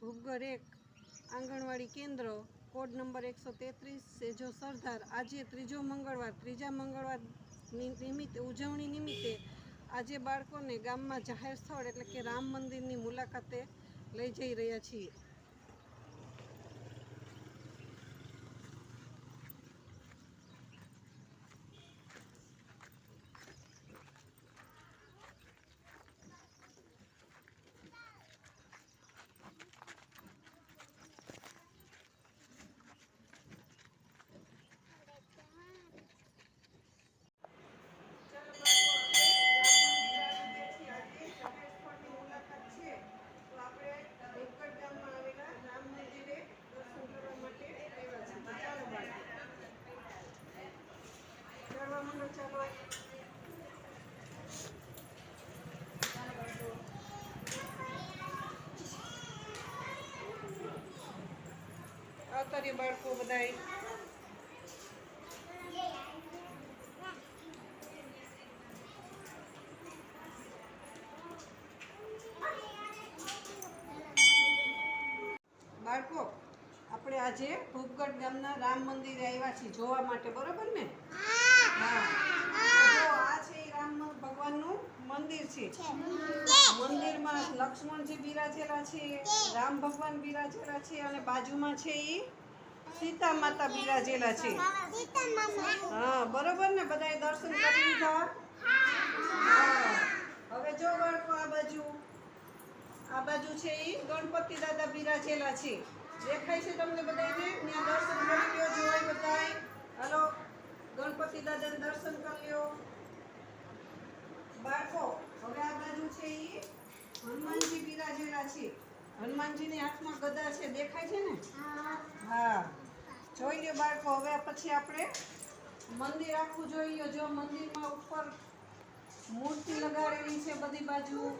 ભૂપગર એક આંગણવાડી કેન્દ્ર. Code number એકસો તેત્રીસ સેજો સરદાર આજે ત્રીજો મંગળવાર, ત્રીજા મંગળવાર નિમિત્તે, ઉજવણી નિમિત્તે આજે બાળકોને ગામમાં જાહેર સ્થળ એટલે કે રામ મંદિરની મુલાકાતે લઈ જઈ રહ્યા છીએ. આવતારી બાળકો બાળકો, આપણે આજે ભૂપગઢ ગામના રામ મંદિરે આવ્યા છીએ. જોવા માટે, બરોબર ને હા તો જો આ છે ઈ રામ મ- ભગવાનનું મંદિર છે મંદિરમાં લક્ષ્મણજી બિરાજેલા છે, રામ ભગવાન બિરાજેલા છે અને બાજુમાં છે એ સીતા માતા બિરાજેલા છે. હા, બરોબર ને? બધાએ દર્શન કરી લીધા. હવે જો બાળકો આ બાજુ. આ બાજુ છે એ ગણપતિ દાદા બિરાજેલા છે. દેખાય છે તમને બધાને ત્યાં દર્શન કરી લ્યો, જોવાય બધાય. હલો, ગણપતિ દાદાને દર્શન કરી લ્યો. બાળકો, હવે આ બાજુ છે હનુમાનજી બિરાજેલા છે. હનુમાનજીની હાથમાં ગદા છે. દેખાય છે ને? હા. જોઈ બાળકો હવે પછી આપણે મંદિર આખું જોઈએ જો મંદિરમાં ઉપર મૂર્તિ લગાડેલી છે બધી બાજુ.